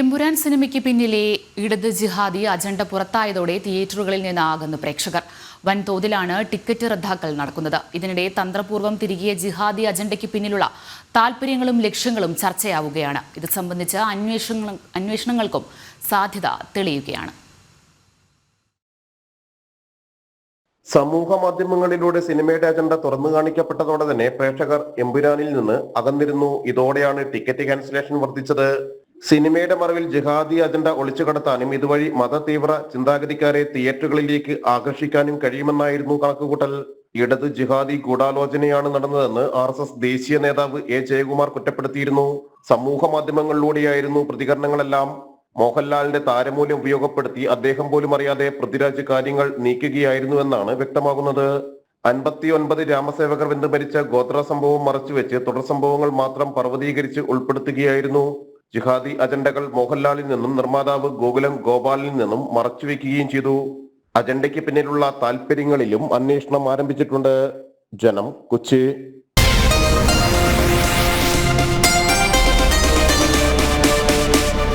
എമ്പുരാൻ സിനിമയ്ക്ക് പിന്നിലെ ഇടത് ജിഹാദി അജണ്ട പുറത്തായതോടെ തിയേറ്ററുകളിൽ നിന്ന് ആകുന്നു പ്രേക്ഷകർ. വൻതോതിലാണ് ടിക്കറ്റ് റദ്ദാക്കൽ നടക്കുന്നത്. ഇതിനിടെ തന്ത്രപൂർവം തിരികിയ ജിഹാദി അജണ്ടയ്ക്ക് പിന്നിലുള്ള താൽപ്പര്യങ്ങളും ലക്ഷ്യങ്ങളും ചർച്ചയാവുകയാണ്. ഇത് സംബന്ധിച്ച് അന്വേഷണ അന്വേഷണങ്ങൾക്കും സാധ്യത തെളിയുകയാണ്. സമൂഹ മാധ്യമങ്ങളിലൂടെ സിനിമയുടെ അജണ്ട തുറന്നു കാണിക്കപ്പെട്ടതോടെ തന്നെ പ്രേക്ഷകർ എമ്പുരാനിൽ നിന്ന് അകന്നിരുന്നു. ഇതോടെയാണ് ടിക്കറ്റ് ക്യാൻസലേഷൻ വർദ്ധിച്ചത്. സിനിമയുടെ മറവിൽ ജിഹാദി അജണ്ട ഒളിച്ചു കടത്താനും ഇതുവഴി മതതീവ്ര ചിന്താഗതിക്കാരെ തിയേറ്ററുകളിലേക്ക് ആകർഷിക്കാനും കഴിയുമെന്നായിരുന്നു കണക്കുകൂട്ടൽ. ഇടത് ജിഹാദി ഗൂഢാലോചനയാണ് നടന്നതെന്ന് ആർ എസ് എസ് ദേശീയ നേതാവ് എ ജയകുമാർ കുറ്റപ്പെടുത്തിയിരുന്നു. സമൂഹ മാധ്യമങ്ങളിലൂടെയായിരുന്നു പ്രതികരണങ്ങളെല്ലാം. മോഹൻലാലിന്റെ താരമൂല്യം ഉപയോഗപ്പെടുത്തി അദ്ദേഹം പോലും അറിയാതെ പൃഥ്വിരാജ് കാര്യങ്ങൾ നീക്കുകയായിരുന്നുവെന്നാണ് വ്യക്തമാകുന്നത്. അൻപത്തിയൊൻപത് രാമസേവകർ വെന്ത് മരിച്ച ഗോത്ര സംഭവം മറച്ചുവെച്ച് തുടർ സംഭവങ്ങൾ മാത്രം പർവതീകരിച്ച് ഉൾപ്പെടുത്തുകയായിരുന്നു. ജിഹാദി അജണ്ടകൾ മോഹൻലാലിൽ നിന്നും നിർമ്മാതാവ് ഗോകുലം ഗോപാലിൽ നിന്നും മറച്ചുവെക്കുകയും ചെയ്തു. അജണ്ടയ്ക്ക് പിന്നിലുള്ള താല്പര്യങ്ങളിലും അന്വേഷണം ആരംഭിച്ചിട്ടുണ്ട്. ജനം കൊച്ചി.